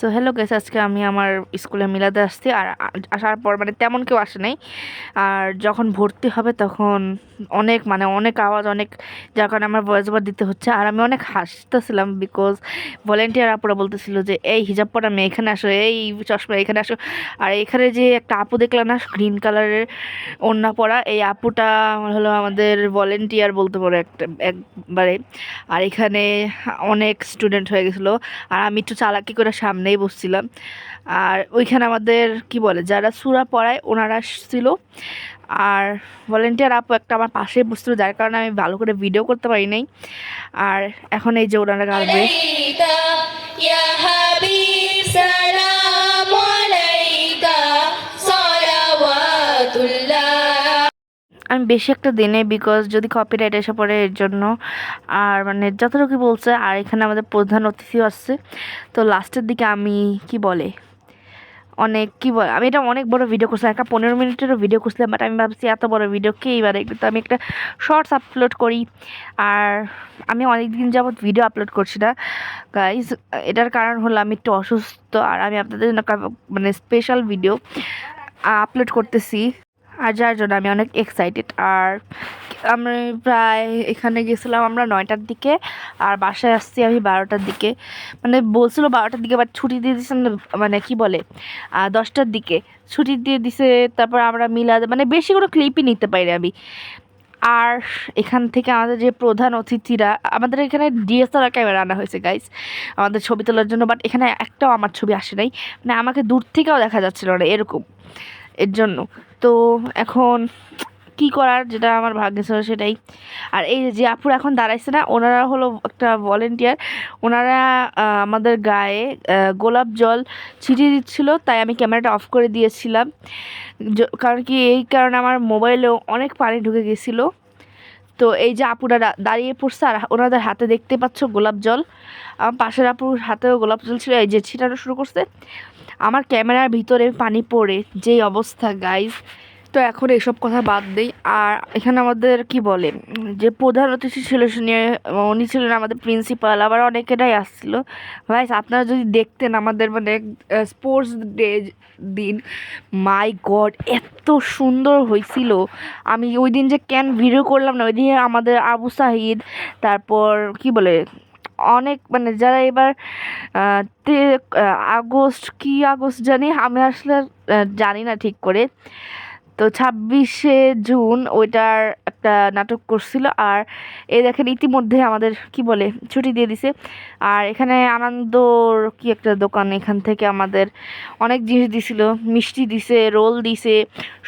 So hello guess আজকে আমি আমার স্কুলে মিলাতে আসছি আর আসার পর মানে তেমন কেউ আসে নাই। আর যখন ভর্তি হবে তখন অনেক মানে অনেক আওয়াজ, অনেক যার কারণে আমার ভয়েস ওভার দিতে হচ্ছে। আর আমি অনেক হাসতেছিলাম বিকজ ভলেন্টিয়ার আপুরা বলতেছিল যে, এই হিজাব পরা মেয়ে এখানে আসো, এই চশমা এখানে আসো। আর এখানে যে একটা আপু দেখলাম না গ্রিন কালারের ওড়না পরা, এই আপুটা হলো আমাদের ভলেন্টিয়ার বলতে পারো একটা, একবারে। আর এখানে অনেক স্টুডেন্ট হয়ে গেছিল। আর আমি একটু চালাকি করে সামনেই বসছিলাম। আর ওইখানে আমাদের কি বলে, যারা সুরা পড়ায় ওনারা ছিল। আর ভলেন্টিয়ার আপু একটা আমার পাশে বসছিল, যার কারণে আমি ভালো করে ভিডিও করতে পারি নাই। আর এখন এই যে ওনারা গাবে আমি বেশি একটা দিনে বিকজ যদি কপিরাইট এসে পড়ে এর জন্য, আর মানে যতটুকু বলছে, আর এখানে আমাদের প্রধান অতিথিও আসছে, তো লাস্টের দিকে আমি কি বলে, অনেক কি বলে, আমি এটা অনেক বড় ভিডিও করছিলাম, একটা পনেরো মিনিটেরও ভিডিও করছিলাম বাট আমি ভাবছি এত বড় ভিডিও কে দেখবে তো আমি একটা শর্টস আপলোড করি, আর আমি অনেক দিন যাবৎ ভিডিও আপলোড করছি না। গাইজ এটার কারণ হলো আমি একটু অসুস্থ, আর আমি আপনাদের জন্য মানে স্পেশাল ভিডিও আপলোড করতেছি। আর যার জন্য আমি অনেক এক্সাইটেড আর আমি প্রায় এখানে গেছিলাম আমরা নয়টার দিকে, আর বাসায় আসছি আমি বারোটার দিকে। মানে বলছিল বারোটার দিকে বাট ছুটি দিয়ে দিয়েছেন মানে কি বলে দশটার দিকে। ছুটি দিয়ে দিছে, তারপর আমরা মিলাদ মানে বেশি কোনো ক্লিপই নিতে পারি আমি। আর এখান থেকে আমাদের যে প্রধান অতিথিরা, আমাদের এখানে ডিএসএলআর ক্যামেরা আনা হয়েছে গাইস আমাদের ছবি তোলার জন্য বাট এখানে একটাও আমার ছবি আসে নাই। মানে আমাকে দূর থেকেও দেখা যাচ্ছিল না, এরকম। এর জন্য। তো এখন কি করার যেটা আমার ভাগ্যে ছিল সেটাই। আর এই যে আপুর এখন দাঁড়াইছে না, ওনারা হলো একটা ভলেন্টিয়ার ওনারা আমাদের গায়ে গোলাপ জল ছিটিয়ে দিচ্ছিল, তাই আমি ক্যামেরাটা অফ করে দিয়েছিলাম। কারণ কি, এই কারণে আমার মোবাইলেও অনেক পানি ঢুকে গেছিল। তো এই যে আপুরা দাঁড়িয়ে পড়ছে আর ওনাদের হাতে দেখতে পাচ্ছ গোলাপ জল। আমার পাশের আপুর হাতেও গোলাপ জল ছিল, এই যে ছিটানো শুরু করছে। আমার ক্যামেরার ভিতরে পানি পড়ে, যেই অবস্থা গাইজ তো এখন এসব কথা বাদ দেই। আর এখানে আমাদের কি বলে? যে প্রধান অতিথি ছিল শুনে উনি ছিলেন আমাদের প্রিন্সিপাল আবার অনেকেরাই আসছিল। ভাইস আপনারা যদি দেখতেন আমাদের মানে স্পোর্টস ডে দিন মাই গড এত সুন্দর হয়েছিল। আমি ওই দিন যে কেন ভিডিও করলাম না, ওই দিন আমাদের আবু সাহিদ, তারপর কি বলে, অনেক মানে যারা এবার আগস্ট, কি আগস্ট জানি? আমি আসলে জানি না ঠিক করে। তো ছাব্বিশে জুন ওইটার একটা নাটক করছিল আর এ দেখেন ইতিমধ্যে আমাদের, কি বলে, ছুটি দিয়ে দিছে। আর এখানে আনন্দর কি একটা দোকান এখান থেকে আমাদের অনেক জিনিস দিছিল। মিষ্টি দিছে, রোল দিছে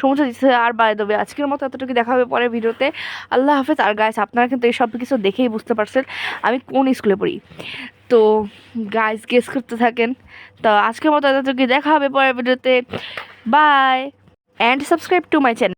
সমস্যা দিছে। আর বাই দেবে আজকের মতো এতটুকু দেখা হবে পরে ভিডিওতে। আল্লাহ হাফেজ। আর গাইস আপনারা কিন্তু এই সব কিছু দেখেই বুঝতে পারছেন আমি কোন স্কুলে পড়ি। তো গাইস গেস করতে থাকেন। তো আজকের মতো এতটুকু দেখা হবে পরের ভিডিওতে। Bye and subscribe to my channel.